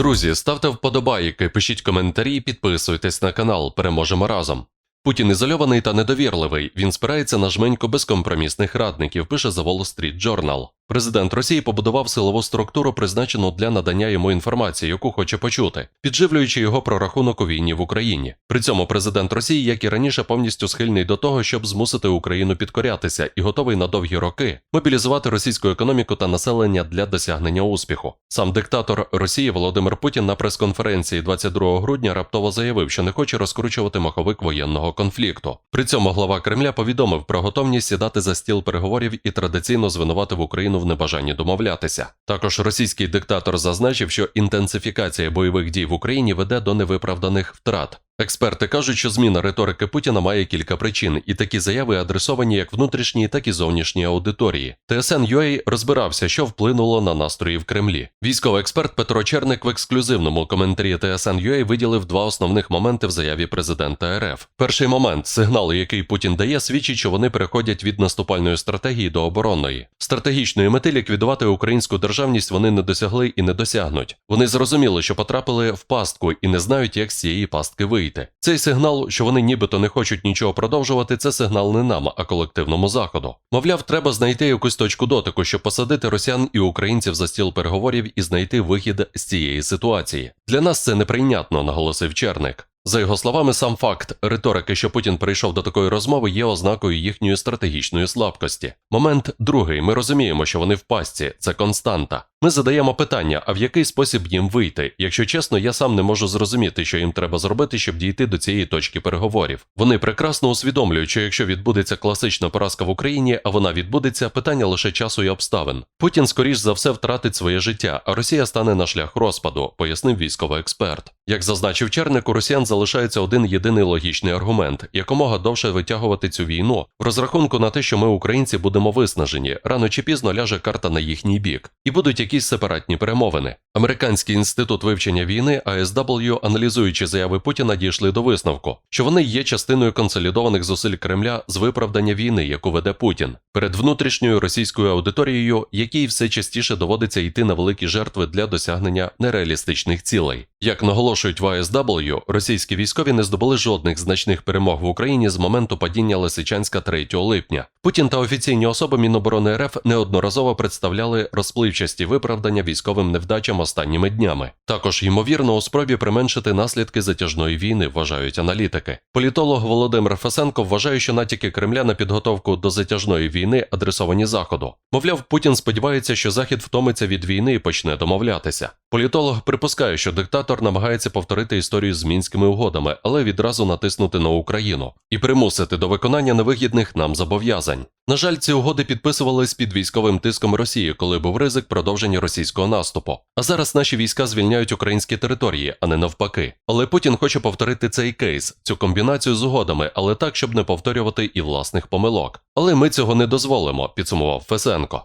Друзі, ставте вподобайки, пишіть коментарі, підписуйтесь на канал. Переможемо разом. Путін ізольований та недовірливий. Він спирається на жменьку безкомпромісних радників, пише The Wall Street Journal. Президент Росії побудував силову структуру, призначену для надання йому інформації, яку хоче почути, підживлюючи його прорахунок у війні в Україні. При цьому президент Росії, як і раніше, повністю схильний до того, щоб змусити Україну підкорятися і готовий на довгі роки мобілізувати російську економіку та населення для досягнення успіху. Сам диктатор Росії Володимир Путін на прес-конференції 22 грудня раптово заявив, що не хоче розкручувати маховик воєнного конфлікту. При цьому глава Кремля повідомив про готовність сідати за стіл переговорів і традиційно звинуватив Україну в небажанні домовлятися. Також російський диктатор зазначив, що інтенсифікація бойових дій в Україні веде до невиправданих втрат. Експерти кажуть, що зміна риторики Путіна має кілька причин, і такі заяви адресовані як внутрішній, так і зовнішній аудиторії. ТСН UA розбирався, що вплинуло на настрої в Кремлі. Військовий експерт Петро Черник в ексклюзивному коментарі ТСН UA виділив два основних моменти в заяві президента РФ. Перший момент сигнал, який Путін дає, свідчить, що вони переходять від наступальної стратегії до оборонної. Стратегічної мети ліквідувати українську державність вони не досягли і не досягнуть. Вони зрозуміли, що потрапили в пастку і не знають, як з цієї пастки вийти. Цей сигнал, що вони нібито не хочуть нічого продовжувати, це сигнал не нам, а колективному заходу. Мовляв, треба знайти якусь точку дотику, щоб посадити росіян і українців за стіл переговорів і знайти вихід з цієї ситуації. Для нас це неприйнятно, наголосив Черник. За його словами, сам факт риторики, що Путін прийшов до такої розмови, є ознакою їхньої стратегічної слабкості. Момент другий. Ми розуміємо, що вони в пастці, це константа. Ми задаємо питання, а в який спосіб їм вийти? Якщо чесно, я сам не можу зрозуміти, що їм треба зробити, щоб дійти до цієї точки переговорів. Вони прекрасно усвідомлюють, що якщо відбудеться класична поразка в Україні, а вона відбудеться, питання лише часу і обставин. Путін, скоріш за все, втратить своє життя, а Росія стане на шлях розпаду, пояснив військовий експерт. Як зазначив Черник, у росіян залишається один єдиний логічний аргумент: якомога довше витягувати цю війну в розрахунку на те, що ми, українці, будемо виснажені, рано чи пізно ляже карта на їхній бік, і будуть якісь сепаратні перемовини. Американський інститут вивчення війни ASW, аналізуючи заяви Путіна, дійшли до висновку, що вони є частиною консолідованих зусиль Кремля з виправдання війни, яку веде Путін, перед внутрішньою російською аудиторією, якій все частіше доводиться йти на великі жертви для досягнення нереалістичних цілей. Як наголошують в ASW, російські військові не здобули жодних значних перемог в Україні з моменту падіння Лисичанська 3 липня. Путін та офіційні особи Міноборони РФ неодноразово представляли розпливчасті виправдання військовим невдачам останніми днями. Також ймовірно у спробі применшити наслідки затяжної війни, вважають аналітики. Політолог Володимир Фесенко вважає, що натяки Кремля на підготовку до затяжної війни адресовані Заходу. Мовляв, Путін сподівається, що Захід втомиться від війни і почне домовлятися. Політолог припускає, що диктатор намагається повторити історію з мінськими угодами, але відразу натиснути на Україну і примусити до виконання невигідних нам зобов'язань. На жаль, ці угоди підписувались під військовим тиском Росії, коли був ризик продовження російського наступу. А зараз наші війська звільняють українські території, а не навпаки. Але Путін хоче повторити цей кейс, цю комбінацію з угодами, але так, щоб не повторювати і власних помилок. Але ми цього не дозволимо, підсумував Фесенко.